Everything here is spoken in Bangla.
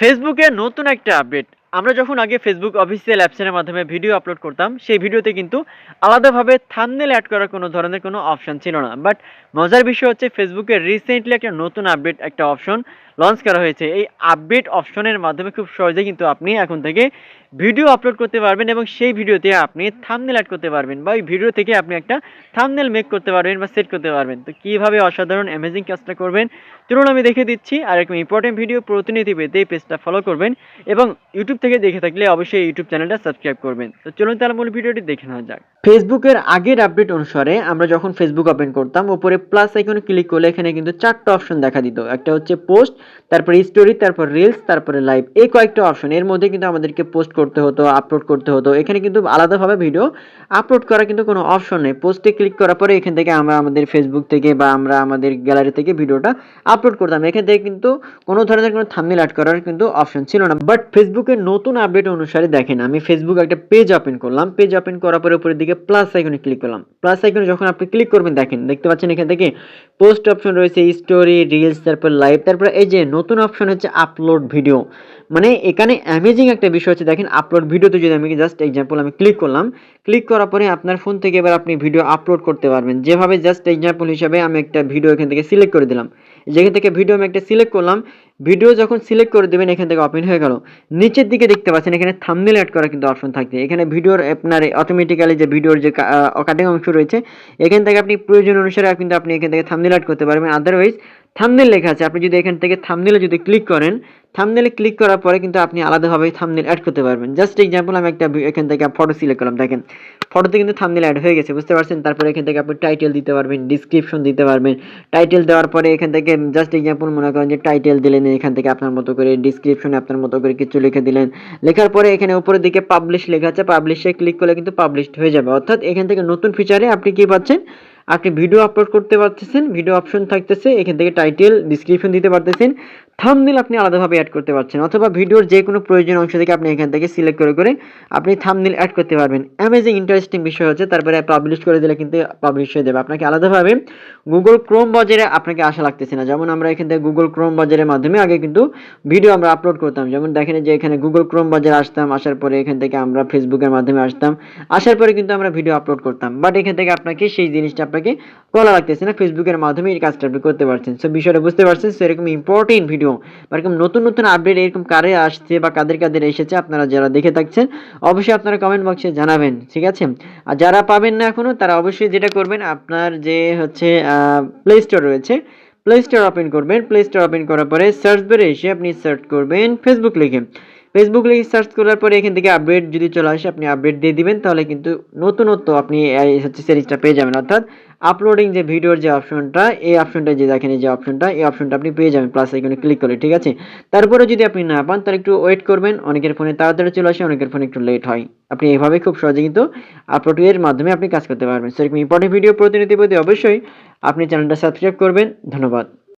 ফেসবুকে নতুন একটা আপডেট আমরা যখন আগে ফেসবুক অফিসিয়াল অ্যাপসের মাধ্যমে ভিডিও আপলোড করতাম, সেই ভিডিওতে কিন্তু আলাদাভাবে থামনেল অ্যাড করার কোনো ধরনের কোনো অপশান ছিল না। বাট মজার বিষয় হচ্ছে ফেসবুকে রিসেন্টলি একটা নতুন আপডেট একটা অপশন লঞ্চ করা হয়েছে। এই আপডেট অপশনের মাধ্যমে খুব সহজে কিন্তু আপনি এখন থেকে ভিডিও আপলোড করতে পারবেন এবং সেই ভিডিওতে আপনি থাম্বনেল অ্যাড করতে পারবেন বা ওই ভিডিও থেকে আপনি একটা থাম্বনেল মেক করতে পারবেন বা সেট করতে পারবেন। তো কীভাবে অসাধারণ অ্যামেজিং কাজটা করবেন? চলুন আমি দেখে দিচ্ছি। আর এরকম ইম্পর্টেন্ট ভিডিও প্রতিনিধি পেতে এই পেজটা ফলো করবেন এবং ইউটিউব থেকে দেখে থাকলে অবশ্যই ইউটিউব চ্যানেলটা সাবস্ক্রাইব করবেন। তো চলুন তাহলে মূল ভিডিওটি দেখে নেওয়া যাক। ফেসবুকের আগের আপডেট অনুসারে আমরা যখন ফেসবুক ওপেন করতাম, উপরে প্লাস আইকনে ক্লিক করলে এখানে কিন্তু চারটা অপশন দেখা দিত। একটা হচ্ছে পোস্ট তারপরে স্টোরি তারপর রিলস তারপরে লাইভ এই কয়েকটা অপশন এর মধ্যে কিন্তু আমাদেরকে পোস্ট করতে হতো আপলোড করতে হতো। এখানে কিন্তু আলাদাভাবে ভিডিও আপলোড করা কিন্তু কোনো অপশন নেই। পোস্টে ক্লিক করার পরে এখান থেকে আমরা আমাদের ফেসবুক থেকে বা আমরা আমাদের গ্যালারি থেকে ভিডিওটা আপলোড করতাম। এখান থেকে কিন্তু কোনো ধরনের কোনো থাম্বনেল অ্যাড করার কিন্তু অপশন ছিল না। বাট ফেসবুকের নতুন আপডেট অনুসারে দেখেন, আমি ফেসবুক একটা পেজ ওপেন করলাম। পেজ ওপেন করার পরে উপরের দিকে প্লাস আইকনে ক্লিক করলাম। প্লাস আইকনে যখন আপনি ক্লিক করবেন, দেখেন, দেখতে পাচ্ছেন থেকে পোস্ট অপশন রয়েছে স্টোরি রিলস তারপর লাইভ তারপর এই যে নতুন অপশন হচ্ছে আপলোড ভিডিও মানে এখানে অ্যামেজিং একটা বিষয় হচ্ছে, দেখেন আপলোড ভিডিওতে যদি আমি জাস্ট এক্সাম্পল আমি ক্লিক করলাম ক্লিক করার পরে আপনার ফোন থেকে এবার আপনি ভিডিও আপলোড করতে পারবেন। যেভাবে জাস্ট এক্সাম্পল হিসাবে আমি একটা ভিডিও এখান থেকে সিলেক্ট করে দিলাম। যেখান থেকে ভিডিও আমি একটা সিলেক্ট করলাম ভিডিও যখন সিলেক্ট করে দেবেন, এখান থেকে ওপেন হয়ে গেল। নিচের দিকে দেখতে পাচ্ছেন, এখানে থাম্বনেল অ্যাড করার কিন্তু অপশন থাকছে। এখানে ভিডিওর আপনার অটোমেটিক্যালি যে ভিডিওর যে কাটিং অংশ রয়েছে, এখান থেকে আপনি প্রয়োজন অনুসারে কিন্তু আপনি এখান থেকে থাম্বনেল অ্যাড করতে পারবেন। আদারওয়াইজ থাম্বনেল লেখা আছে। আপনি যদি এখান থেকে থাম্বনেলে যদি ক্লিক করেন থাম্বনেলে ক্লিক করার পরে কিন্তু আপনি আলাদাভাবে থাম্বনেল অ্যাড করতে পারবেন। জাস্ট এক্সাম্পল আমি একটা এখান থেকে ফটো সিলেক্ট করলাম, দেখেন। ফটোতে কিন্তু থাম্বনেল অ্যাড হয়ে গেছে, বুঝতে পারছেন? তারপরে এখান থেকে আপনি টাইটেল দিতে পারবেন ডিসক্রিপশন দিতে পারবেন। টাইটেল দেওয়ার পরে এখান থেকে জাস্ট এক্সাম্পল মনে করেন যে টাইটেল দিলেন, এখান থেকে আপনার মতো করে ডিসক্রিপশনে আপনার মতো করে কিছু লিখে দিলেন। লেখার পরে এখানে উপরের দিকে পাবলিশ লেখা আছে পাবলিশে ক্লিক করলে কিন্তু পাবলিশড হয়ে যাবে। অর্থাৎ এখান থেকে নতুন ফিচারে আপনি কি পাচ্ছেন? আপনি ভিডিও আপলোড করতে পারতেছেন ভিডিও অপশন থাকতেছে এখান থেকে টাইটেল ডিসক্রিপশন দিতে পারতেছেন। থাম্বনেল আপনি আলাদাভাবে অ্যাড করতে পারছেন, অথবা ভিডিওর যে কোনো প্রয়োজন অংশ থেকে আপনি এখান থেকে সিলেক্ট করে করে আপনি থাম্বনেল অ্যাড করতে পারবেন। অ্যামেজিং ইন্টারেস্টিং বিষয় হচ্ছে, তারপরে পাবলিশ করে দিলে কিন্তু পাবলিশ হয়ে যাবে। আপনাকে আলাদাভাবে গুগল ক্রোম বাজারে আপনাকে আশা লাগতেছে না। যেমন আমরা এখান থেকে গুগল ক্রোম বাজারের মাধ্যমে আগে কিন্তু ভিডিও আমরা আপলোড করতাম। যেমন দেখেন যে এখানে গুগল ক্রোম বাজারে আসতাম, আসার পরে এখান থেকে আমরা ফেসবুকের মাধ্যমে আসতাম, আসার পরে কিন্তু আমরা ভিডিও আপলোড করতাম। বাট এখান থেকে আপনাকে সেই জিনিসটা আপনাকে করা লাগতেছে না ফেসবুকের মাধ্যমে এই কাজটা আপনি করতে পারছেন। সো বিষয়টা বুঝতে পারছেন। সেরকম ইম্পর্টেন্ট ভিডিও বা এরকম নতুন নতুন আপডেট এরকম কারে আসছে বা কাদের কাদের এসেছে আপনারা যারা দেখে থাকছেন, অবশ্যই আপনারা কমেন্ট বক্সে জানাবেন, ঠিক আছে? আর যারা পাবেন না এখনও, তারা অবশ্যই যেটা করবেন, আপনার যে হচ্ছে প্লে স্টোর রয়েছে প্লে স্টোর ওপেন করবেন। প্লে স্টোর ওপেন করার পরে সার্চ বারে এসে আপনি সার্চ করবেন ফেসবুক লিখে। ফেসবুক লিখে সার্চ করার পরে এখান থেকে আপডেট যদি চলে আসে, আপনি আপডেট দিয়ে দিবেন, তাহলে কিন্তু নতুনত্ব আপনি হচ্ছে সিরিজটা পেয়ে যাবেন। অর্থাৎ আপলোডিং যে ভিডিওর যে অপশনটা এই অপশনটা যে দেখেন এই যে অপশনটা এই অপশনটা আপনি পেয়ে যাবেন প্লাস এখানে ক্লিক করলে ঠিক আছে? তারপরে যদি আপনি না পান, তাহলে একটু ওয়েট করবেন, অনেকের ফোনে তাড়াতাড়ি চলে আসে, অনেকের ফোনে একটু লেট হয়। আপনি এইভাবে খুব সহজে কিন্তু আপলোড এর মাধ্যমে আপনি কাজ করতে পারবেন। সেরকম ইম্পর্টেন্ট ভিডিও প্রতিনিধি প্রতি অবশ্যই আপনি চ্যানেলটা সাবস্ক্রাইব করবেন। ধন্যবাদ।